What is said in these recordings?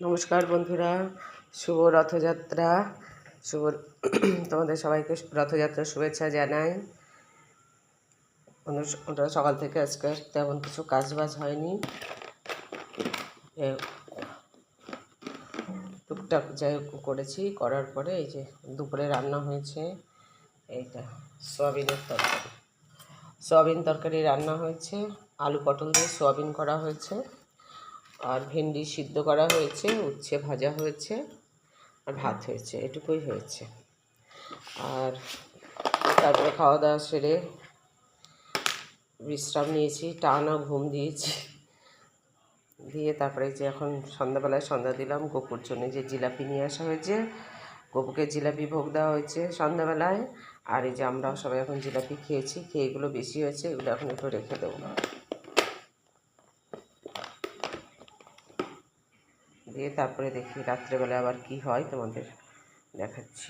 নমস্কার বন্ধুরা, শুভ রথযাত্রা। শুভ তোমাদের সবাইকে রথযাত্রার শুভেচ্ছা জানাই। ওটা সকাল থেকে আজকে তেমন কিছু কাজ বাজ হয়নি টুকটাক যাই করেছি, করার পরে এই যে দুপুরে রান্না হয়েছে, এইটা সয়াবিনের তরকারি। সয়াবিন তরকারি রান্না হয়েছে, আলু পটল দিয়ে সয়াবিন করা হয়েছে। আর ভেন্ডি সিদ্ধ করা হয়েছে, উচ্ছে ভাজা হয়েছে আর ভাত হয়েছে, এটুকুই হয়েছে। আর তারপরে খাওয়া দাওয়া সেরে বিশ্রাম নিয়েছি টানা ঘুম দিয়েছি। দিয়ে তারপরে যে এখন সন্ধ্যাবেলায় সন্ধ্যা দিলাম, গোপুর জন্য যে জিলাপি নিয়ে আসা হয়েছে, গোপুকে জিলাপি ভোগ দেওয়া হয়েছে সন্ধ্যাবেলায়। আর এই যে আমরাও সবাই এখন জিলাপি খেয়েছি, খেয়ে এগুলো বেশি হয়েছে, এগুলো এখন একটু রেখে দেবো। দিয়ে তারপরে দেখি রাত্রেবেলা আবার কি হয় তোমাদের দেখাচ্ছি।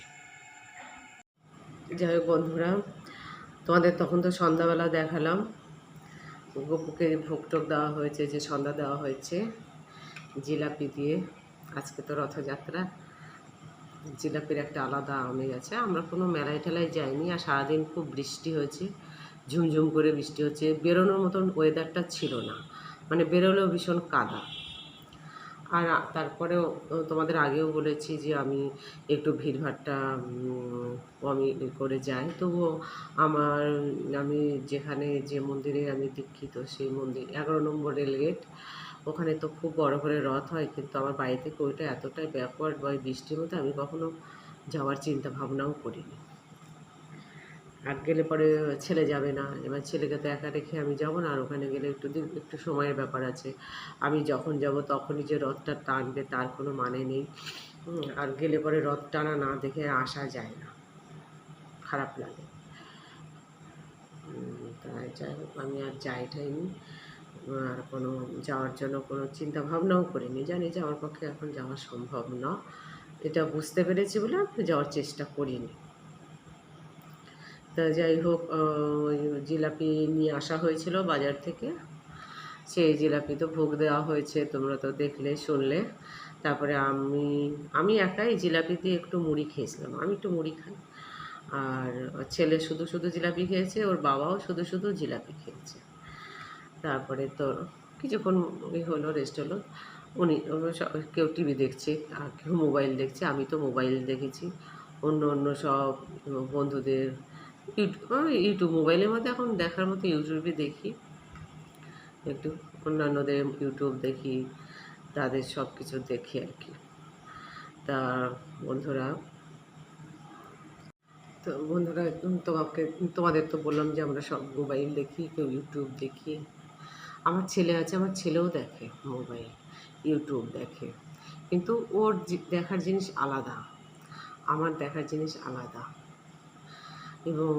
যাই হোক বন্ধুরা, তোমাদের তখন তো সন্ধ্যাবেলা দেখালাম। গপুকে ভোগ টোক দেওয়া হয়েছে, যে সন্ধ্যা দেওয়া হয়েছে, জিলাপি দিয়ে। আজকে তো রথযাত্রা। জিলাপির একটা আলাদা আমেজ আছে। আমরা কোনো মেলায় টেলায় যাইনি আর সারাদিন খুব বৃষ্টি হয়েছে, ঝুমঝুম করে বৃষ্টি হচ্ছে। বেরোনোর মতন ওয়েদারটা ছিল না। মানে বেরোলেও ভীষণ কাদা। আর তারপরেও তোমাদের আগেও বলেছি যে আমি একটু ভিড়ভাট্টা কমই করে যাই। তবুও আমার, আমি যেখানে যে মন্দিরে আমি দীক্ষিত সেই মন্দির, এগারো নম্বর রেলগেট ওখানে তো খুব বড় করে রথ হয়, কিন্তু আমার বাড়ি থেকে ওইটা এতটাই ব্যাকওয়ার্ড বা বৃষ্টির মধ্যে আমি কখনো যাওয়ার চিন্তা ভাবনাও করিনি। আর গেলে পরে ছেলে যাবে না। এবার ছেলেকে তো একা রেখে আমি যাব না, আর ওখানে গেলে একটু দিন একটু সময়ের ব্যাপার আছে। আমি যখন যাব তখনই যে রথটা টানবে তার কোনো মানে নেই। আর গেলে পরে রথ টানা না দেখে আসা যায় না। খারাপ লাগে। তাই যাই হোক, আমি আর যাই টাইনি আর কোনো যাওয়ার জন্য কোনো চিন্তা ভাবনাও করিনি। জানি যে আমার পক্ষে এখন যাওয়া সম্ভব না। এটা বুঝতে পেরেছি বলে আমি যাওয়ার চেষ্টা করিনি। তা যাই হোক ওই জিলাপি নিয়ে আসা হয়েছিল বাজার থেকে। সেই জিলাপি তো ভোগ দেওয়া হয়েছে, তোমরা তো দেখলে, শুনলে। তারপরে আমি আমি একাই জিলাপি দিয়ে একটু মুড়ি খেয়েছিলাম। আমি একটু মুড়ি খাই। আর ছেলে শুধু শুধু জিলাপি খেয়েছে, ওর বাবাও শুধু শুধু জিলাপি খেয়েছে। তারপরে তো কিছুক্ষণ ওই হলো রেস্ট হলো। উনি কেউ টিভি দেখছে, আর কেউ মোবাইল দেখছে, আমি তো মোবাইল দেখেছি। অন্য অন্য সব বন্ধুদের ইউটিউব ইউটিউব মোবাইলের মধ্যে এখন দেখার মতো ইউটিউবে দেখি। একটু অন্যান্যদের ইউটিউব দেখি, তাদের সব কিছু দেখি আর কি। তা বন্ধুরা, তো বন্ধুরা তোমাকে, তোমাদের তো বললাম যে আমরা সব মোবাইল দেখি, কেউ ইউটিউব দেখি। আমার ছেলে আছে, আমার ছেলেও দেখে মোবাইল, ইউটিউব দেখে। কিন্তু ওর দেখার জিনিস আলাদা, আমার দেখার জিনিস আলাদা। এবং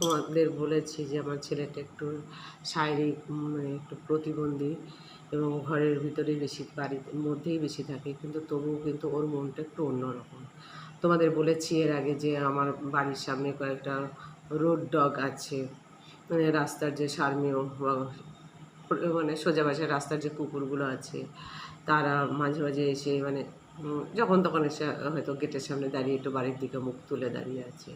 তোমাদের বলেছি যে আমার ছেলেটা একটু শারীরিক মানে একটু প্রতিবন্ধী এবং ঘরের ভিতরে বেশি, বাড়ির মধ্যেই বেশি থাকে। কিন্তু তবুও কিন্তু ওর মনটা একটু অন্যরকম। তোমাদের বলেছি এর আগে যে আমার বাড়ির সামনে কয়েকটা রোড ডগ আছে। মানে রাস্তার যে সারমেয় মানে সোজা বাসায় রাস্তার যে কুকুরগুলো আছে, তারা মাঝে মাঝে এসে মানে যখন তখন এসে হয়তো গেটের সামনে দাঁড়িয়ে একটু বাড়ির দিকে মুখ তুলে দাঁড়িয়ে আছে।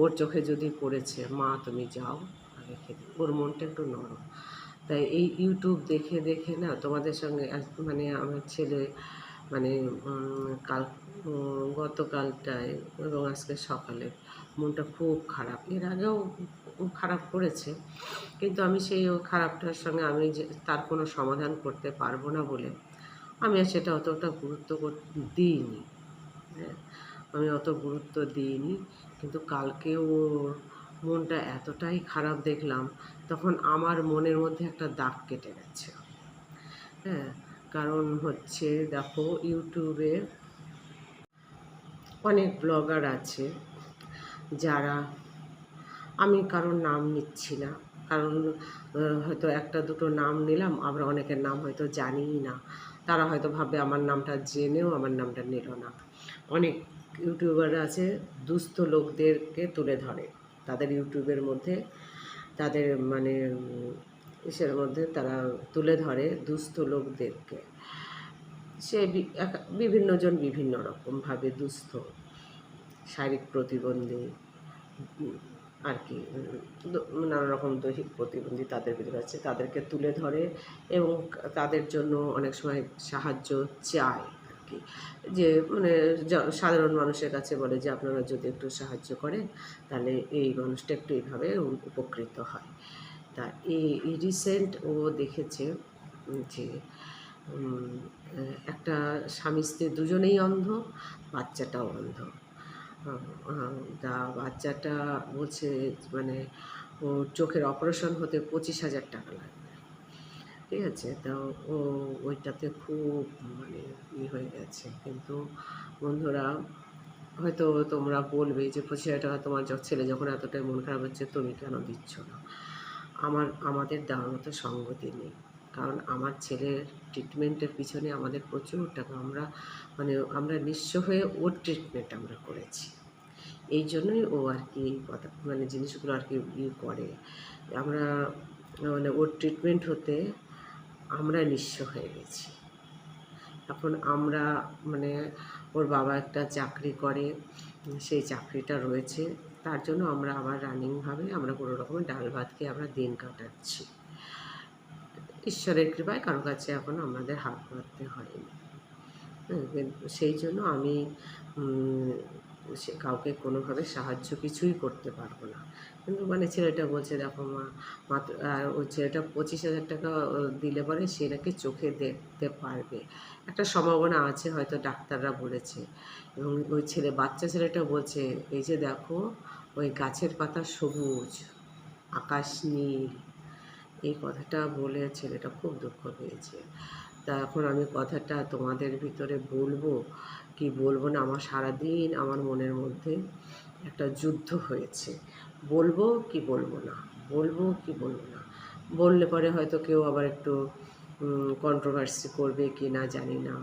ওর চোখে যদি পড়েছে, মা, তুমি যাও। আগে খেতে ওর মনটা একটু নরম। তাই এই ইউটিউব দেখে দেখে না তোমাদের সঙ্গে মানে আমার ছেলে মানে কাল গতকালটায় এবং আজকে সকালে মনটা খুব খারাপ। এর আগেও খারাপ করেছে, কিন্তু আমি সেই খারাপটার সঙ্গে আমি যে, তার কোনো সমাধান করতে পারব না বলে আমি আর সেটা অতটা গুরুত্ব দিইনি। হ্যাঁ আমি অত গুরুত্ব দিইনি। কিন্তু কালকে ওর মনটা এতটাই খারাপ দেখলাম, তখন আমার মনের মধ্যে একটা দাগ কেটে গেছে। হ্যাঁ কারণ হচ্ছে দেখো, ইউটিউবে অনেক ব্লগার আছে যারা, আমি কারোর নাম নিচ্ছি না। কারণ হয়তো একটা দুটো নাম নিলাম, আবার অনেকের নাম হয়তো জানিই না। তারা হয়তো ভাববে আমার নামটা জেনেও আমার নামটা নিল না। অনেক ইউটিউবার আছে, দুস্থ লোকদেরকে তুলে ধরে। তাদের ইউটিউবের মধ্যে, তাদের মানে ইসের মধ্যে তারা তুলে ধরে দুস্থ লোকদেরকে। সে বিভিন্নজন বিভিন্ন রকমভাবে দুস্থ। শারীরিক প্রতিবন্ধী আর কি নানা রকম দৈহিক প্রতিবন্ধী তাদের ভিতরে আছে, তাদেরকে তুলে ধরে এবং তাদের জন্য অনেক সময় সাহায্য চায় আর কি। যে মানে সাধারণ মানুষের কাছে বলে যে, আপনারা যদি একটু সাহায্য করেন, তাহলে এই মানুষটা একটু এইভাবে উপকৃত হয়। তা এই রিসেন্ট ও দেখেছে যে একটা স্বামী স্ত্রী দুজনেই অন্ধ, বাচ্চাটাও অন্ধ। তা বাচ্চাটা বলছে মানে ও চোখের অপারেশন হতে পঁচিশ হাজার টাকা লাগবে। ঠিক আছে? তা ও ওইটাতে খুব মানে ই হয়ে গেছে। কিন্তু বন্ধুরা, হয়তো তোমরা বলবে যে, পঁচিশ হাজার টাকা তোমার ছেলে যখন এতটাই মন খারাপ হচ্ছে, তুমি কেন দিচ্ছ না? আমার, আমাদের দেওয়ার মতো সঙ্গতি নেই। কারণ আমার ছেলের ট্রিটমেন্টের পিছনে আমাদের প্রচুর টাকা। আমরা মানে আমরা নিঃস্ব হয়ে ওর ট্রিটমেন্ট আমরা করেছি। এই জন্যই ও আর কি এই কথা মানে জিনিসগুলো আর কি ই করে। আমরা মানে ওর ট্রিটমেন্ট হতে আমরা নিঃস্ব হয়ে গেছি। এখন আমরা মানে ওর বাবা একটা চাকরি করে, সেই চাকরিটা রয়েছে। তার জন্য আমরা আবার রানিংভাবে আমরা কোনো রকমের ডাল ভাত খেয়ে আমরা দিন কাটাচ্ছি। ঈশ্বরের কৃপায় কারও কাছে এখন আমাদের হাত পাততে হয়নি। হ্যাঁ, সেই জন্য আমি সে কাউকে কোনোভাবে সাহায্য কিছুই করতে পারব না। কিন্তু মানে ছেলেটা বলছে দেখো মা মাত্র আর ওই ছেলেটা পঁচিশ হাজার টাকা দিলে পরে সে নাকি চোখে দেখতে পারবে। একটা সম্ভাবনা আছে হয়তো ডাক্তাররা বলেছে। এবং ওই ছেলে বাচ্চা ছেলেটা বলছে এই যে দেখো ওই গাছের পাতা সবুজ আকাশ নীল। এই কথাটা বলে ছেলেটা খুব দুঃখ পেয়েছে। তা এখন আমি কথাটা তোমাদের ভিতরে বলব, কি বলব না, আমার সারাদিন আমার মনের মধ্যে একটা যুদ্ধ হয়েছে। বলব কি বলব না, বলব কি বলব না। বললে পরে হয়তো কেউ আবার একটু কন্ট্রোভার্সি করবে কি না জানি না।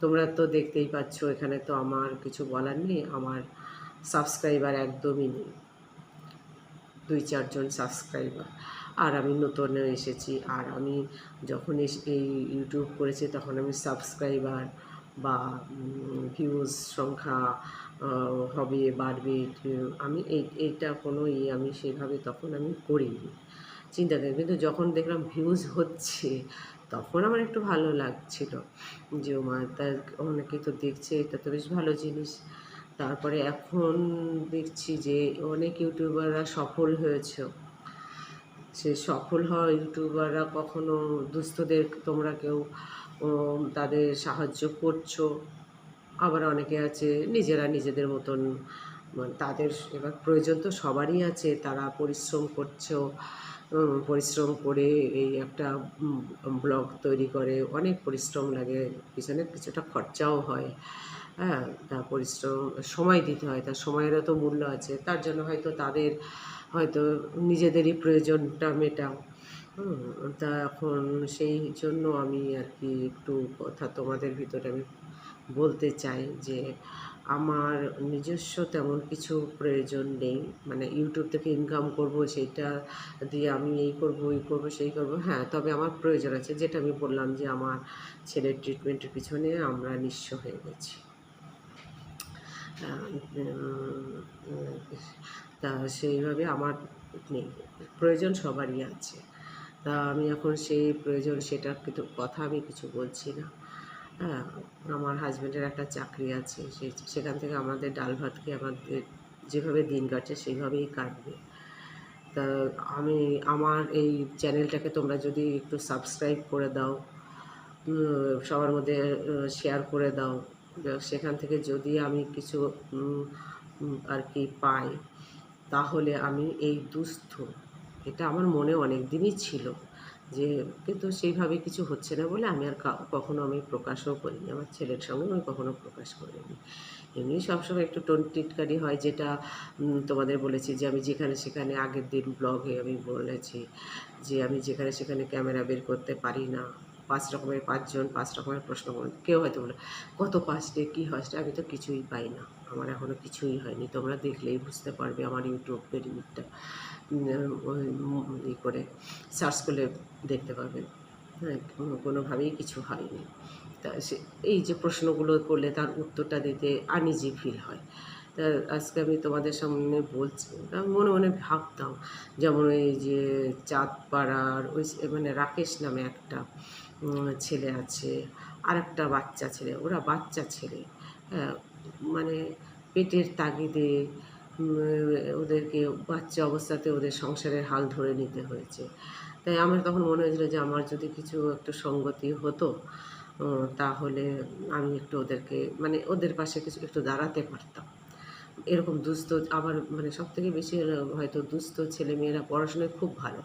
তোমরা তো দেখতেই পাচ্ছ, এখানে তো আমার কিছু বলার নেই, আমার সাবস্ক্রাইবার একদমই নেই। দুই চারজন সাবস্ক্রাইবার আর আমি নতুন এসেছি, আর আমি যখন এই ইউটিউব করেছি তখন আমি সাবস্ক্রাইবার বা ভিউজ সংখ্যা হবে, বাড়বে, আমি এই, এইটা কোনো ইয়ে আমি সেভাবে তখন আমি করিনি। চিন্তা করি কিন্তু যখন দেখলাম ভিউজ হচ্ছে, তখন আমার একটু ভালো লাগছিল যে মা, তা অনেকে তো দেখছে, এটা তো বেশ ভালো জিনিস। তারপরে এখন দেখছি যে, অনেক ইউটিউবাররা সফল হয়েছে সে সফল হওয়া ইউটিউবাররা কখনো, দুস্থদের তোমরা কেউ তাদের সাহায্য করছ। আবার অনেকে আছে, নিজেরা নিজেদের মতন মানে তাদের এবার প্রয়োজন তো সবারই আছে, তারা পরিশ্রম করছ পরিশ্রম করে এই একটা ব্লগ তৈরি করে, অনেক পরিশ্রম লাগে, পিছনে কিছুটা খরচাও হয়। হ্যাঁ তা পরিশ্রম, সময় দিতে হয় তার সময়েরও তো মূল্য আছে, তার জন্য হয়তো তাদের হয়তো নিজেদেরই প্রয়োজনটা মেটাও। তা এখন সেই জন্য আমি আর কি একটু কথা তোমাদের ভিতরে আমি বলতে চাই যে আমার নিজস্ব তেমন কিছু প্রয়োজন নেই। মানে ইউটিউব থেকে ইনকাম করব সেইটা দিয়ে আমি এই করব, ওই করব, সেই করব হ্যাঁ তবে আমার প্রয়োজন আছে, যেটা আমি বললাম যে আমার ছেলের ট্রিটমেন্টের পিছনে আমরা নিঃস্ব হয়ে গেছি। তা সেইভাবে আমার নেই। প্রয়োজন সবারই আছে। তা আমি এখন সেই প্রয়োজন সেটা কিন্তু কথা আমি কিছু বলছি না। হ্যাঁ আমার হাজব্যান্ডের একটা চাকরি আছে। সেই সেখান থেকে আমাদের ডাল ভাতকে আমাদের যেভাবে দিন কাটছে সেইভাবেই কাটবে। তা আমি, আমার এই চ্যানেলটাকে তোমরা যদি একটু সাবস্ক্রাইব করে দাও সবার মধ্যে শেয়ার করে দাও। সেখান থেকে যদি আমি কিছু আর কি পাই তাহলে আমি এই দুস্থ। এটা আমার মনে অনেক দিনই ছিল যে, কিন্তু সেইভাবে কিছু হচ্ছে না বলে আমি আর কখনো আমি প্রকাশও করিনি। আমার ছেলের সঙ্গে আমি কখনো প্রকাশ করিনি। এমনি সবসময় একটু টিটকারি হয় যেটা তোমাদের বলেছি যে, আমি যেখানে সেখানে আগের দিন ব্লগে আমি বলেছি যে, আমি যেখানে সেখানে ক্যামেরা বের করতে পারি না। পাঁচ রকমের পাঁচজন, পাঁচ রকমের প্রশ্ন কেউ হয়তো বলে, কত পাঁচটে, কী হচ্ছে আমি তো কিছুই পাই না। আমার এখনও কিছুই হয়নি। তোমরা দেখলেই বুঝতে পারবে আমার ইউটিউব ইটা ই করে সার্চ করলে দেখতে পাবে হ্যাঁ কোনোভাবেই কিছু হয়নি। তা সে, এই যে প্রশ্নগুলো করলে তার উত্তরটা দিতে আনইজি ফিল হয়। তা আজকে আমি তোমাদের সামনে বলছি মনে মনে ভাবতাম যেমন এই যে চাঁদপাড়ার ওই মানে রাকেশ নামে একটা ছেলে আছে আর একটা বাচ্চা ছেলে, ওরা বাচ্চা ছেলে। হ্যাঁ মানে পেটের তাগিদে ওদেরকে বাচ্চা অবস্থাতে ওদের সংসারের হাল ধরে নিতে হয়েছে। তাই আমার তখন মনে হয়েছিল যে আমার যদি কিছু একটু সঙ্গতি হতো তাহলে আমি একটু ওদেরকে মানে ওদের পাশে কিছু একটু দাঁড়াতে পারতাম। এরকম দুস্থ, আবার মানে সব থেকে বেশি হয়তো দুস্থ ছেলে মেয়েরা পড়াশোনায় খুব ভালো।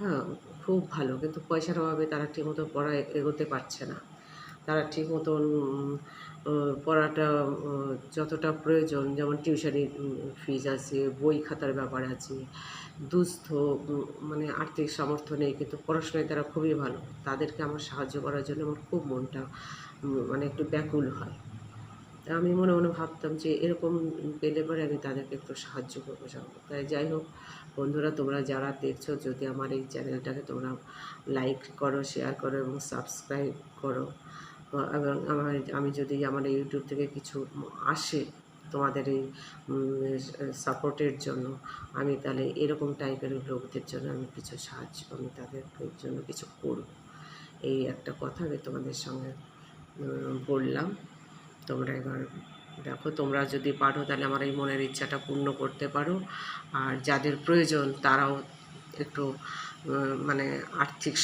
হ্যাঁ খুব ভালো, কিন্তু পয়সার অভাবে তারা ঠিকমতো পড়ায় এগোতে পারছে না। তারা ঠিক মতন পড়াটা যতটা প্রয়োজন, যেমন টিউশনি ফিজ আছে, বই খাতার ব্যাপার আছে, দুস্থ মানে আর্থিক সামর্থ্য নেই, কিন্তু পড়াশোনায় তারা খুবই ভালো। তাদেরকে আমার সাহায্য করার জন্য আমার খুব মনটা মানে একটু ব্যাকুল হয়। আমি মনে মনে ভাবতাম যে এরকম পেলে পরে আমি তাদেরকে একটু সাহায্য করব, যাব। তাই যাই হোক, বন্ধুরা, তোমরা যারা দেখছ, যদি আমার এই চ্যানেলটাকে তোমরা লাইক করো শেয়ার করো এবং সাবস্ক্রাইব করো। এবং আমার আমি যদি আমার ইউটিউব থেকে কিছু আসে তোমাদের এই সাপোর্টের জন্য, আমি তাহলে এরকম টাইপের লোকদের জন্য আমি কিছু সাহায্য, আমি তাদের জন্য কিছু করব। এই একটা কথা আমি তোমাদের সঙ্গে বললাম। তোমরা এবার দেখো, তোমরা যদি পারো তাহলে আমার এই মনের ইচ্ছাটা পূর্ণ করতে পারো। আর যাদের প্রয়োজন তারাও একটু মানে আর্থিক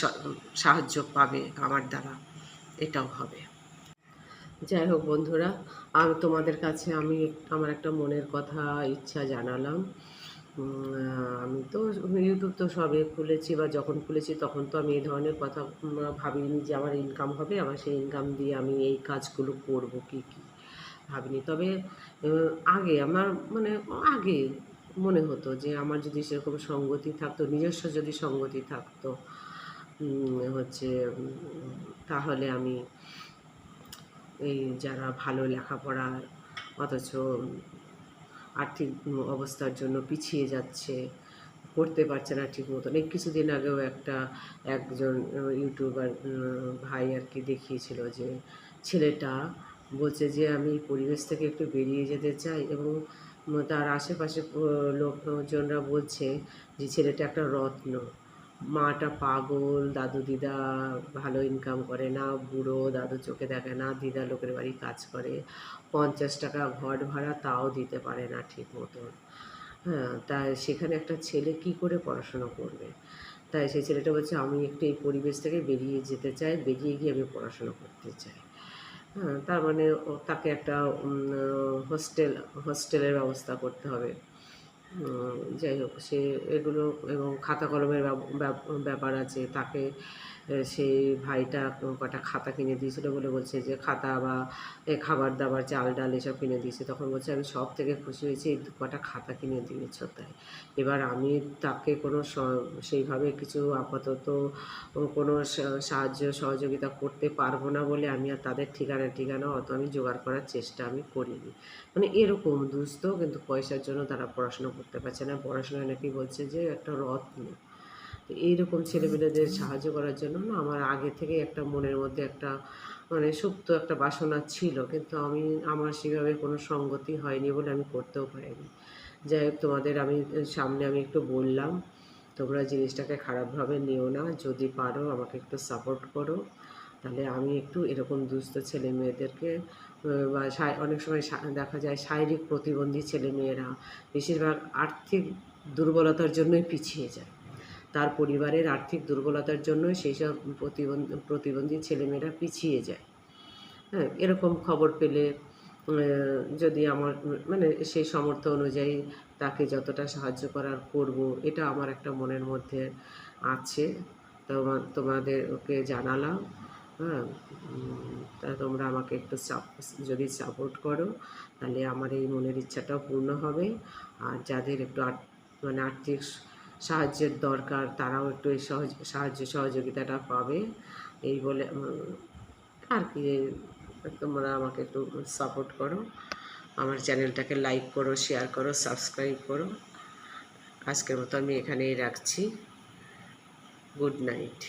সাহায্য পাবে আমার দ্বারা। এটাও হবে। যাই হোক বন্ধুরা, আমি তোমাদের কাছে আমি আমার একটা মনের কথা, ইচ্ছা জানালাম। আমি তো ইউটিউব তো সবে খুলেছি বা যখন খুলেছি তখন তো আমি এই ধরনের কথা ভাবিনি যে আমার ইনকাম হবে আমার সেই ইনকাম দিয়ে আমি এই কাজগুলো করব কি কি ভাবিনি। তবে আগে আমার মানে আগে মনে হতো যে আমার যদি সেরকম সঙ্গতি থাকতো, নিজস্ব যদি সঙ্গতি থাকতো হচ্ছে, তাহলে আমি এই যারা ভালো লেখাপড়া, অথচ আর্থিক অবস্থার জন্য পিছিয়ে যাচ্ছে, পড়তে পারছে না ঠিক মতন। এই কিছুদিন আগেও একটা একজন ইউটিউবার ভাই আর কি দেখিয়েছিল যে, ছেলেটা বলছে যে, আমি পরিবেশ থেকে একটু বেরিয়ে যেতে চাই। এবং তার আশেপাশে লোকজনরা বলছে যে, ছেলেটা একটা রত্ন। মাটা পাগল, দাদু দিদা ভালো ইনকাম করে না, বুড়ো দাদু চোখে দেখে না, দিদা লোকের বাড়ি কাজ করে, পঞ্চাশ টাকা ঘর ভাড়া তাও দিতে পারে না ঠিক মতন। হ্যাঁ তাই সেখানে একটা ছেলে কি করে পড়াশোনা করবে? তাই সেই ছেলেটা বলছে, আমি একটু এই পরিবেশ থেকে বেরিয়ে যেতে চাই, বেরিয়ে গিয়ে আমি পড়াশোনা করতে চাই। হ্যাঁ তার মানে তাকে একটা হোস্টেল হোস্টেলের ব্যবস্থা করতে হবে। যাই হোক সে এগুলো এবং খাতা কলমের ব্যাপ- ব্যাপ- ব্যাপার আছে তাকে সেই ভাইটা কটা খাতা কিনে দিয়েছিল বলে বলছে যে খাতা বা এ খাবার দাবার, চাল ডাল এসব কিনে দিয়েছে। তখন বলছে, আমি সব থেকে খুশি হয়েছি, এই কটা খাতা কিনে দিয়েছ তাই। এবার আমি তাকে কোনো সেইভাবে কিছু আপাতত কোনো সাহায্য, সহযোগিতা করতে পারব না বলে আমি আর তাদের ঠিকানা ঠিকানা অত আমি জোগাড় করার চেষ্টা আমি করিনি। মানে এরকম দুস্থ, কিন্তু পয়সার জন্য তারা পড়াশোনা করতে পারছে না। পড়াশোনায় নাকি বলছে যে একটা রত্ন। এইরকম ছেলেমেয়েদের সাহায্য করার জন্য না আমার আগে থেকে একটা মনের মধ্যে একটা মানে সুপ্ত একটা বাসনা ছিল। কিন্তু আমি, আমার সেভাবে কোনো সঙ্গতি হয়নি বলে আমি করতেও পারিনি। যাই হোক, তোমাদের আমি, সামনে আমি একটু বললাম, তোমরা জিনিসটাকে খারাপভাবে নিও না। যদি পারো, আমাকে একটু সাপোর্ট করো। তাহলে আমি একটু এরকম দুস্থ ছেলে মেয়েদেরকে বা অনেক সময় দেখা যায় শারীরিক প্রতিবন্ধী ছেলে মেয়েরা বেশিরভাগ আর্থিক দুর্বলতার জন্যই পিছিয়ে যায়। তার পরিবারের আর্থিক দুর্বলতার জন্য সেই সব প্রতিবন্ধী প্রতিবন্ধী ছেলেমেয়েরা পিছিয়ে যায়। হ্যাঁ এরকম খবর পেলে যদি আমার মানে সেই সামর্থ্য অনুযায়ী তাকে যতটা সাহায্য করার করব, এটা আমার একটা মনের মধ্যে আছে। তোমাদের ওকে জানালাম হ্যাঁ তা তোমরা আমাকে একটু যদি সাপোর্ট করো, তাহলে আমার এই মনের ইচ্ছাটাও পূর্ণ হবে। আর যাদের একটু মানে আর্থিক সাহায্যের দরকার, তারাও একটু এই সহজ, সাহায্য সহযোগিতাটা পাবে। এই বলে আর কি, তোমরা আমাকে একটু সাপোর্ট করো। আমার চ্যানেলটাকে লাইক করো শেয়ার করো সাবস্ক্রাইব করো। আজকের মতো আমি এখানেই রাখছি। Good night